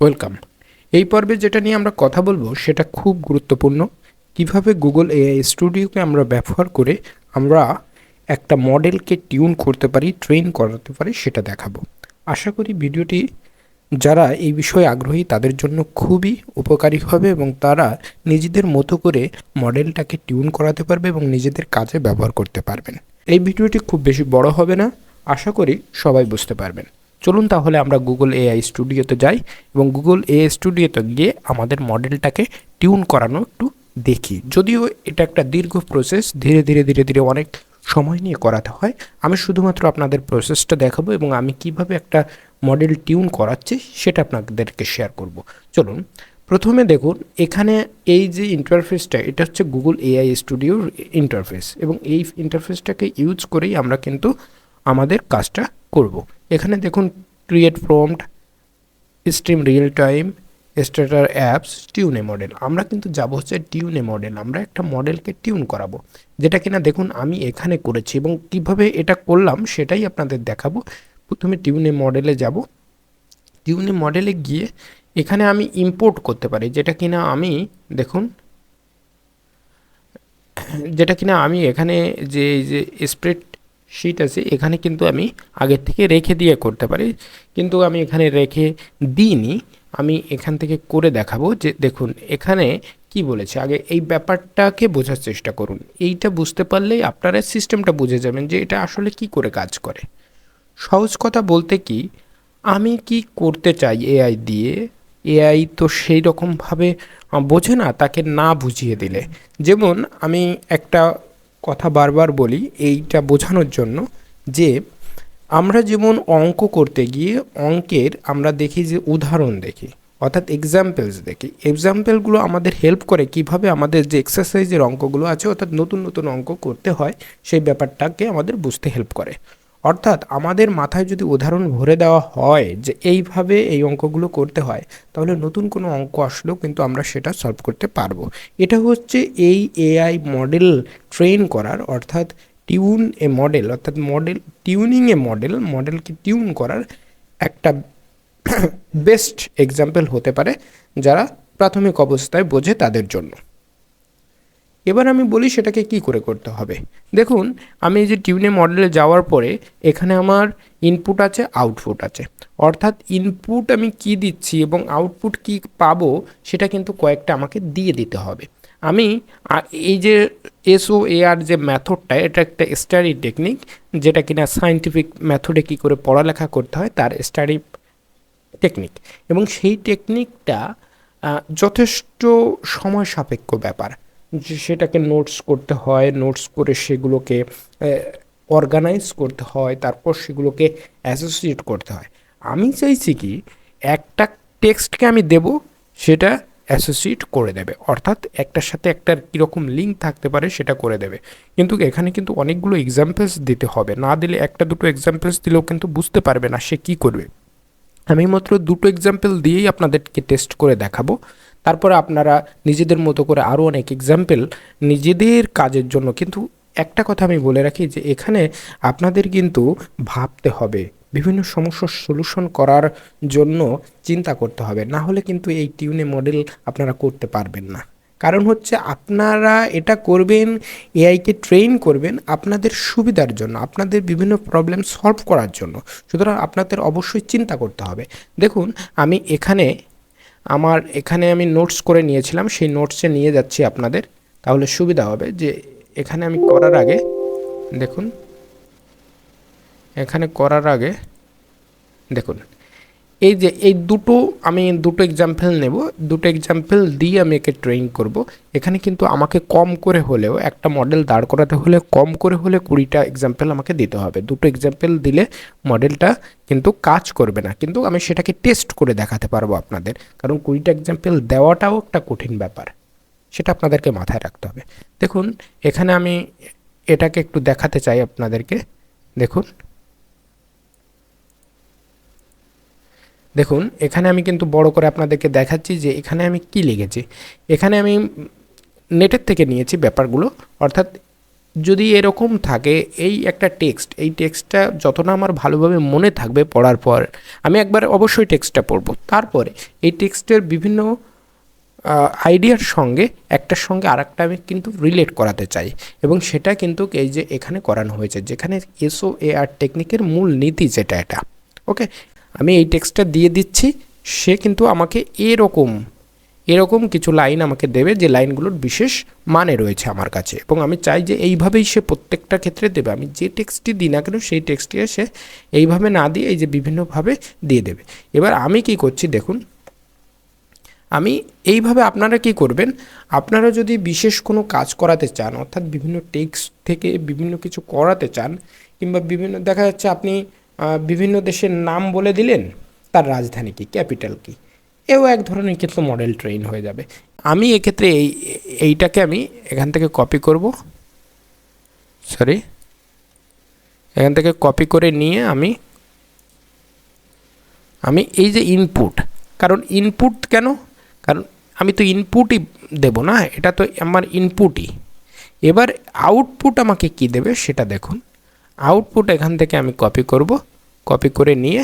Welcome এই পর্বে যেটা নিয়ে আমরা কথা বলব, সেটা খুব গুরুত্বপূর্ণ। কীভাবে গুগল এআই স্টুডিওকে আমরা ব্যবহার করে আমরা একটা মডেলকে টিউন করতে পারি ট্রেন করাতে পারি, সেটা দেখাবো। আশা করি ভিডিওটি যারা এই বিষয়ে আগ্রহী, তাদের জন্য খুবই উপকারী হবে এবং তারা নিজেদের মতো করে মডেলটাকে টিউন করাতে পারবে এবং নিজেদের কাজে ব্যবহার করতে পারবেন। এই ভিডিওটি খুব বেশি বড় হবে না। আশা করি সবাই বুঝতে পারবেন। চলুন তাহলে আমরা গুগল এআই স্টুডিওতে যাই এবং গুগল এআই স্টুডিওতে গিয়ে আমাদের মডেলটাকে টিউন করানো একটু দেখি। যদিও এটা একটা দীর্ঘ প্রসেস ধীরে ধীরে ধীরে ধীরে অনেক সময় নিয়ে করাতে হয়। আমি শুধুমাত্র আপনাদের প্রসেসটা দেখাবো এবং আমি কীভাবে একটা মডেল টিউন করাচ্ছি সেটা আপনাদেরকে শেয়ার করব। চলুন, প্রথমে দেখুন, এখানে এই যে ইন্টারফেসটা এটা হচ্ছে গুগল এআই স্টুডিওর ইন্টারফেস এবং এই ইন্টারফেসটাকে ইউজ করেই আমরা কিন্তু আমাদের কাজটা করব। এখানে দেখুন create prompt stream real time starter apps টিউনে model আমরা কিন্তু যাব হচ্ছে টিউনে মডেল আমরা একটা মডেলকে টিউন করাবো। যেটা কিনা দেখুন, আমি এখানে করেছি এবং কীভাবে এটা করলাম সেটাই আপনাদের দেখাবো। প্রথমে টিউনে মডেলে যাব। টিউনে মডেলে গিয়ে এখানে আমি ইম্পোর্ট করতে পারি। যেটা কিনা আমি, দেখুন, যেটা কিনা আমি এখানে যে যে স্প্রেড শিট আছে, এখানে কিন্তু আমি আগের থেকে রেখে দিয়ে করতে পারি। কিন্তু আমি এখানে রেখে দিইনি। আমি এখান থেকে করে দেখাবো যে, দেখুন, এখানে কি বলেছে? আগে এই ব্যাপারটাকে বোঝার চেষ্টা করুন। এইটা বুঝতে পারলেই আপনারা সিস্টেমটা বুঝে যাবেন যে, এটা আসলে কি করে কাজ করে। সহজ কথা বলতে কি, আমি কি করতে চাই এআই দিয়ে? এআই তো সেই রকমভাবে বোঝে না, তাকে না বুঝিয়ে দিলে। যেমন আমি একটা কথা বারবার বলি, এইটা বোঝানোর জন্য যে আমরা যেমন অঙ্ক করতে গিয়ে অঙ্কের আমরা দেখি যে উদাহরণ দেখি, অর্থাৎ এক্সাম্পলস দেখি। এক্সাম্পলগুলো আমাদের হেল্প করে কীভাবে আমাদের যে এক্সারসাইজের অঙ্কগুলো আছে, অর্থাৎ নতুন নতুন অঙ্ক করতে হয়, সেই ব্যাপারটাকে আমাদের বুঝতে হেল্প করে। অর্থাৎ আমাদের মাথায় যদি উদাহরণ ভরে দেওয়া হয় যে এইভাবে এই অঙ্কগুলো করতে হয়, তাহলে নতুন কোনো অঙ্ক আসলেও কিন্তু আমরা সেটা সলভ করতে পারব। এটা হচ্ছে এই এআই মডেল ট্রেন করার, অর্থাৎ টিউন এ মডেল অর্থাৎ মডেল টিউনিং এ মডেল মডেলকে টিউন করার একটা বেস্ট এক্সাম্পল হতে পারে যারা প্রাথমিক অবস্থায় বোঝে তাদের জন্য। এবার আমি বলি সেটাকে কি করে করতে হবে। দেখুন, আমি যে টিউনে মডেলে যাওয়ার পরে এখানে আমার ইনপুট আছে আউটপুট আছে। অর্থাৎ ইনপুট আমি কি দিচ্ছি এবং আউটপুট কি পাবো সেটা কিন্তু কয়েকটা আমাকে দিয়ে দিতে হবে। আমি এই যে এসও এআর যে মেথডটা, এটা একটা স্টাডি টেকনিক যেটা কিনা সায়েন্টিফিক মেথডে কী করে পড়ালেখা করতে হয়, তার স্টাডি টেকনিক এবং সেই টেকনিকটা যথেষ্ট সময় সাপেক্ষ ব্যাপার। সেটাকে নোটস করতে হয় নোটস করে সেগুলোকে অর্গানাইজ করতে হয়, তারপর সেগুলোকে অ্যাসোসিয়েট করতে হয়। আমি চাইছি কি, একটা টেক্সটকে আমি দেব, সেটা অ্যাসোসিয়েট করে দেবে। অর্থাৎ একটার সাথে একটার কীরকম লিঙ্ক থাকতে পারে সেটা করে দেবে। কিন্তু এখানে কিন্তু অনেকগুলো এক্সাম্পলস দিতে হবে। না দিলে একটা দুটো এক্সাম্পলস দিলেও কিন্তু বুঝতে পারবে না সে কী করবে। আমি মাত্র দুটো এক্সাম্পল দিয়েই আপনাদেরকে টেস্ট করে দেখাবো। তারপরে আপনারা নিজেদের মতো করে আরও অনেক এক্সাম্পল নিজেদের কাজের জন্য। কিন্তু একটা কথা আমি বলে রাখি যে, এখানে আপনাদের কিন্তু ভাবতে হবে। বিভিন্ন সমস্যার সলিউশন করার জন্য চিন্তা করতে হবে। না হলে কিন্তু এই টিউনে মডেল আপনারা করতে পারবেন না। কারণ হচ্ছে আপনারা এটা করবেন এআইকে ট্রেন করবেন আপনাদের সুবিধার জন্য, আপনাদের বিভিন্ন প্রবলেম সলভ করার জন্য। সুতরাং আপনাদের অবশ্যই চিন্তা করতে হবে। দেখুন, আমি এখানে আমার এখানে আমি নোটস করে নিয়েছিলাম, সেই নোটসে নিয়ে যাচ্ছি আপনাদের। তাহলে সুবিধা হবে যে এখানে আমি করার আগে, দেখুন, এখানে করার আগে, দেখুন এই যে, এই দুটো, আমি দুটো এক্সাম্পল নেব। দুটো এক্সাম্পল দিয়ে আমি একে ট্রেন করব। এখানে কিন্তু আমাকে কম করে হলেও, একটা মডেল দাঁড় করাতে হলে কম করে হলে কুড়িটা এক্সাম্পল আমাকে দিতে হবে। দুটো এক্সাম্পল দিলে মডেলটা কিন্তু কাজ করবে না। কিন্তু আমি সেটাকে টেস্ট করে দেখাতে পারব আপনাদের। কারণ কুড়িটা এক্সাম্পল দেওয়াটাও একটা কঠিন ব্যাপার। সেটা আপনাদেরকে মাথায় রাখতে হবে। দেখুন, এখানে আমি এটাকে একটু দেখাতে চাই আপনাদেরকে। দেখুন। দেখুন, এখানে আমি কিন্তু বড় করে আপনাদেরকে দেখাচ্ছি যে এখানে আমি কি লিখেছি। এখানে আমি নেটের থেকে নিয়েছি ব্যাপারগুলো। অর্থাৎ যদি এরকম থাকে, এই একটা টেক্সট, এই টেক্সটটা যত না আমার ভালোভাবে মনে থাকবে পড়ার পর, আমি একবার অবশ্যই টেক্সটটা পড়ব। তারপরে এই টেক্সটের বিভিন্ন আইডিয়ার সঙ্গে, একটার সঙ্গে আর আমি কিন্তু রিলেট করাতে চাই। এবং সেটা কিন্তু এই যে এখানে করানো হয়েছে, যেখানে এসও এ আর টেকনিকের মূল নীতি যেটা এটা। ওকে আমি এই টেক্সটটা দিয়ে দিচ্ছি, সে কিন্তু আমাকে এরকম এরকম কিছু লাইন আমাকে দেবে যে লাইনগুলোর বিশেষ মানে রয়েছে আমার কাছে। এবং আমি চাই যে এইভাবেই সে প্রত্যেকটা ক্ষেত্রে দেবে। আমি যে টেক্সটটি দিই না কেন, সেই টেক্সটটি সে এইভাবে না দিয়ে এই যে বিভিন্নভাবে দিয়ে দেবে। এবার আমি কি করছি দেখুন, আমি এইভাবে আপনারা কি করবেন, আপনারা যদি বিশেষ কোনো কাজ করাতে চান, অর্থাৎ বিভিন্ন টেক্সট থেকে বিভিন্ন কিছু করাতে চান, কিংবা বিভিন্ন দেখা যাচ্ছে আপনি বিভিন্ন দেশের নাম বলে দিলেন, তার রাজধানী কি ক্যাপিটাল কি? এও এক ধরনের কিন্তু মডেল ট্রেন হয়ে যাবে। আমি এক্ষেত্রে এই, এইটাকে আমি এখান থেকে কপি করব। সরি এখান থেকে কপি করে নিয়ে আমি আমি এই যে ইনপুট কারণ ইনপুট কেন? কারণ আমি তো ইনপুটই দেব না, এটা তো আমার ইনপুটই এবার আউটপুট আমাকে কি দেবে সেটা দেখুন। আউটপুট এখান থেকে আমি কপি করব কপি করে নিয়ে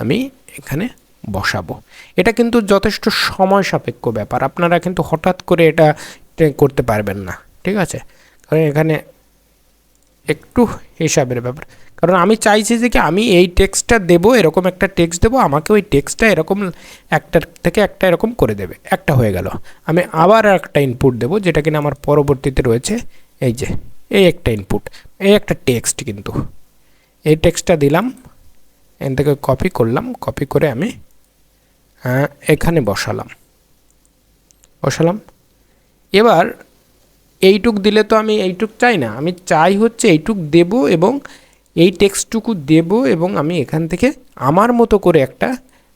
আমি এখানে বসাবো। এটা কিন্তু যথেষ্ট সময় সাপেক্ষ ব্যাপার। আপনারা কিন্তু হঠাৎ করে এটা করতে পারবেন না, ঠিক আছে? কারণ এখানে একটু হিসাবের ব্যাপার। কারণ আমি চাইছি যে কি আমি এই টেক্সটটা দেবো, এরকম একটা টেক্সট দেবো, আমাকে ওই টেক্সটটা এরকম একটার থেকে একটা এরকম করে দেবে। একটা হয়ে গেল। আমি আবার একটা ইনপুট দেবো, যেটা কিনা আমার পরবর্তীতে রয়েছে। এই যে এই একটা ইনপুট এই একটা টেক্সট কিন্তু। এই টেক্সটটা দিলাম এখান থেকে কপি করলাম কপি করে আমি আহ, এখানে বসালাম। বসালাম। এবার এইটুক দিলে তো আমি এইটুক চাই না আমি চাই হচ্ছে এইটুক দেব এবং এই টেক্সটটুকু দেব এবং আমি এখান থেকে আমার মতো করে একটা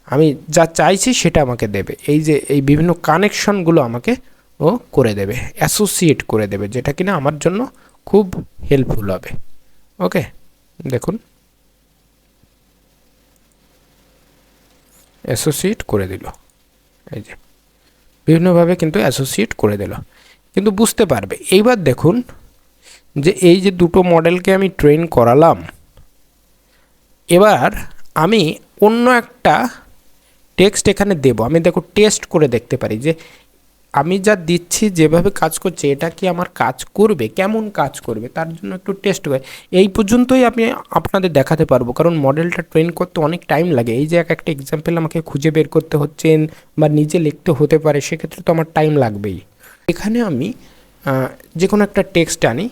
আমি যা চাইছি সেটা আমাকে দেবে। এই যে এই বিভিন্ন কানেকশনগুলো আমাকে ও করে দেবে অ্যাসোসিয়েট করে দেবে যেটা কিনা আমার জন্য খুব হেল্পফুল হবে। ওকে দেখুন। অ্যাসোসিয়েট করে দিল। এই যে। বিভিন্নভাবে কিন্তু অ্যাসোসিয়েট করে দিল। কিন্তু বুঝতে পারবে। এইবার দেখুন যে এই যে দুটো মডেলকে আমি ট্রেন করালাম, এবার আমি অন্য একটা টেক্সট এখানে দেব। আমি দেখো টেস্ট করে দেখতে পারি যে আমি যা দিচ্ছি, যেভাবে কাজ করছে, এটা কি আমার কাজ করবে? কেমন কাজ করবে? তার জন্য একটু টেস্ট করে। এই পর্যন্তই আমি আপনাদের দেখাতে পারব। কারণ মডেলটা ট্রেন করতে অনেক টাইম লাগে। এই যে এক একটা এক্সাম্পল আমাকে খুঁজে বের করতে হচ্ছে, বা নিজে লিখতে হতে পারে, সেক্ষেত্রে তো আমার টাইম লাগবেই। এখানে আমি যে কোনো একটা টেক্সট আনি।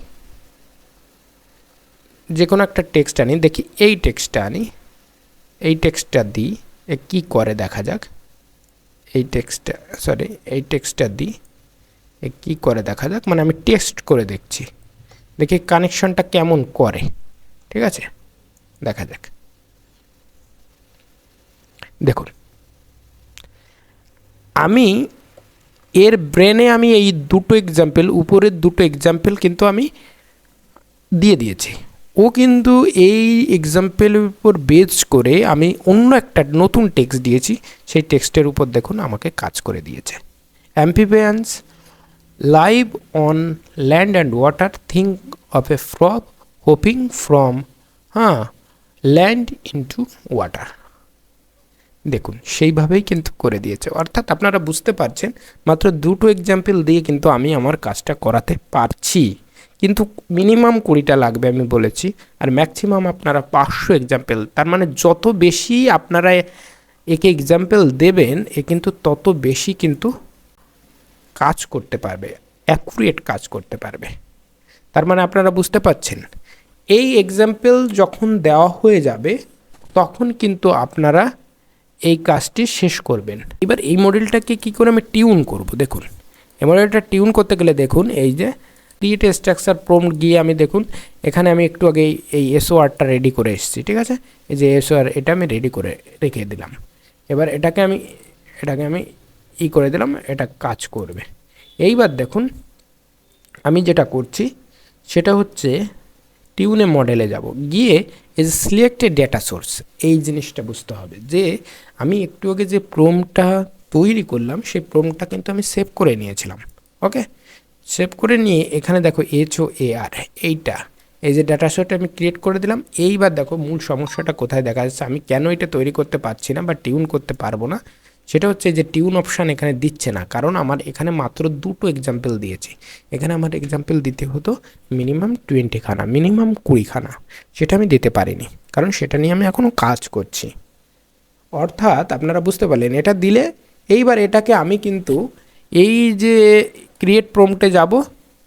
যে কোনো একটা টেক্সট আনি। দেখি, এই টেক্সটটা আনি। এই টেক্সটটা দিই। এ কী করে? দেখা যাক। এই টেক্সটটা সরি এই টেক্সটটা দিই। এ কী করে দেখা যাক? মানে আমি টেক্সট করে দেখছি। দেখি কানেকশনটা কেমন করে। ঠিক আছে? দেখা যাক। দেখুন। আমি এর ব্রেনে আমি এই দুটো এক্সাম্পল উপরের দুটো এক্সাম্পল কিন্তু আমি দিয়ে দিয়েছি। ও কিন্তু এই এক্সাম্পলের উপর বেজ করে আমি অন্য একটা নতুন টেক্সট দিয়েছি। সেই টেক্সটের উপর দেখুন, আমাকে কাজ করে দিয়েছে। Amphibians live on land and water think of a frog hopping from হ্যাঁ ল্যান্ড ইনটু ওয়াটার দেখুন, সেইভাবেই কিন্তু করে দিয়েছে। অর্থাৎ আপনারা বুঝতে পারছেন, মাত্র দুটো এক্সাম্পল দিয়ে কিন্তু আমি আমার কাজটা করাতে পারছি। কিন্তু মিনিমাম কুড়িটা লাগবে আমি বলেছি, আর ম্যাক্সিমাম আপনারা পাঁচশো এক্সাম্পেল তার মানে যত বেশি আপনারা একে এক্সাম্পল দেবেন, এ কিন্তু তত বেশি কিন্তু কাজ করতে পারবে অ্যাকুরেট কাজ করতে পারবে। তার মানে আপনারা বুঝতে পারছেন? এই এক্সাম্পল যখন দেওয়া হয়ে যাবে, তখন কিন্তু আপনারা এই কাজটি শেষ করবেন। এবার এই মডেলটাকে কি করে আমি টিউন করব? দেখুন, এই মডেলটা টিউন করতে গেলে দেখুন, এই যে ক্রিয়েট স্ট্রাকচার প্রম্পট গিয়ে আমি দেখুন, এখানে আমি একটু আগে এই এসওআরটা রেডি করে এসেছি, ঠিক আছে? এই যে এসওআর এটা আমি রেডি করে রেখে দিলাম। এবার এটাকে আমি এটাকে আমি ই করে দিলাম, এটা কাজ করবে। এইবার দেখুন, আমি যেটা করছি, সেটা হচ্ছে টিউনে মডেলে যাব। গিয়ে এজ সিলেক্টেড ডেটা সোর্স এই জিনিসটা বুঝতে হবে যে আমি একটু আগে যে প্রোমটা তৈরি করলাম, সেই প্রোমটা কিন্তু আমি সেভ করে নিয়েছিলাম ওকে সেভ করে নিয়ে এখানে দেখো এইচ ও এ আর এইটা। এই যে ডাটা সেট আমি ক্রিয়েট করে দিলাম, এইবার দেখো মূল সমস্যাটা কোথায় দেখা যাচ্ছে, আমি কেন এটা তৈরি করতে পারছি না বা টিউন করতে পারব না, সেটা হচ্ছে যে টিউন অপশান এখানে দিচ্ছে না, কারণ আমার এখানে মাত্র দুটো এক্সাম্পল দিয়েছে। এখানে আমার এক্সাম্পল দিতে হতো মিনিমাম টোয়েন্টি খানা মিনিমাম কুড়িখানা, সেটা আমি দিতে পারিনি, কারণ সেটা নিয়ে আমি এখনও কাজ করছি। অর্থাৎ আপনারা বুঝতে পারলেন, এটা দিলে এইবার এটাকে আমি কিন্তু এই যে ক্রিয়েট প্রম্পটে যাব,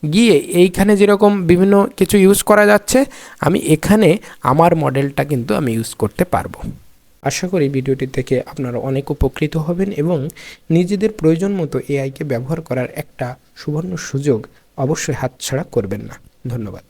গিয়ে এইখানে যেরকম বিভিন্ন কিছু ইউজ করা যাচ্ছে, আমি এখানে আমার মডেলটা কিন্তু আমি ইউজ করতে পারব। আশা করি ভিডিওটি থেকে আপনারা অনেক উপকৃত হবেন এবং নিজেদের প্রয়োজন মতো এআইকে ব্যবহার করার একটা সুবর্ণ সুযোগ অবশ্যই হাতছাড়া করবেন না। ধন্যবাদ।